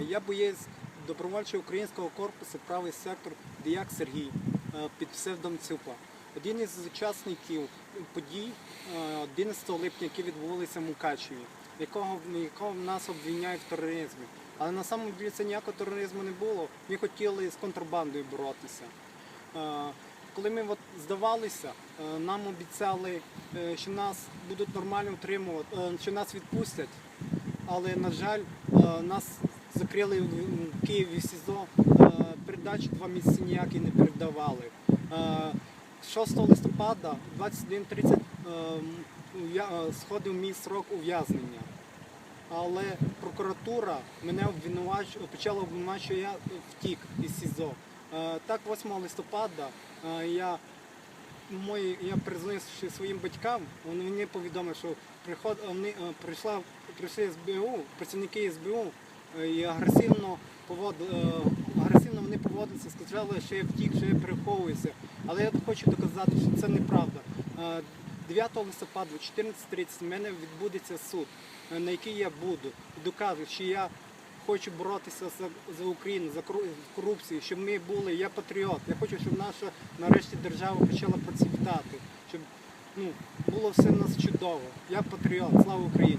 Я боєць добровольчого українського корпусу правий сектор Діяк Сергій е, під псевдом Цюпа. Один із учасників подій е, 11 липня, які відбулися в Мукачеві, якого, якого нас обвиняють в тероризмі. Але на самом деле це ніякого тероризму не було. Ми хотіли з контрабандою боротися. Е, Коли ми от здавалися, е, нам обіцяли, е, що нас будуть нормально утримувати, е, що нас відпустять. Але, на жаль, е, нас закрили в Києві СІЗО, е, передачі два місяці ніякі не передавали. Е, 6 листопада 21.30 е, е, сходив мій срок ув'язнення. Але прокуратура мене обвинувачує, почала обвинувачувати, що я втік із СІЗО. Е, Так, 8 листопада е, я, мої, я признавши своїм батькам, вони мені повідомили, що приход, вони, е, прийшла, прийшли СБУ, працівники СБУ е, і агресивно, повод, е, агресивно вони поводилися, сказали, що я втік, що я переховуюся. Але я хочу доказати, що це неправда. Е, 9 листопада о 14.30 в мене відбудеться суд, е, на який я буду. І докажу, що я хочу боротися за, за Україну, за корупцію, щоб ми були, я патріот. Я хочу, щоб наша нарешті держава почала процвітати, щоб ну, було все в нас чудово. Я патріот, слава Україні.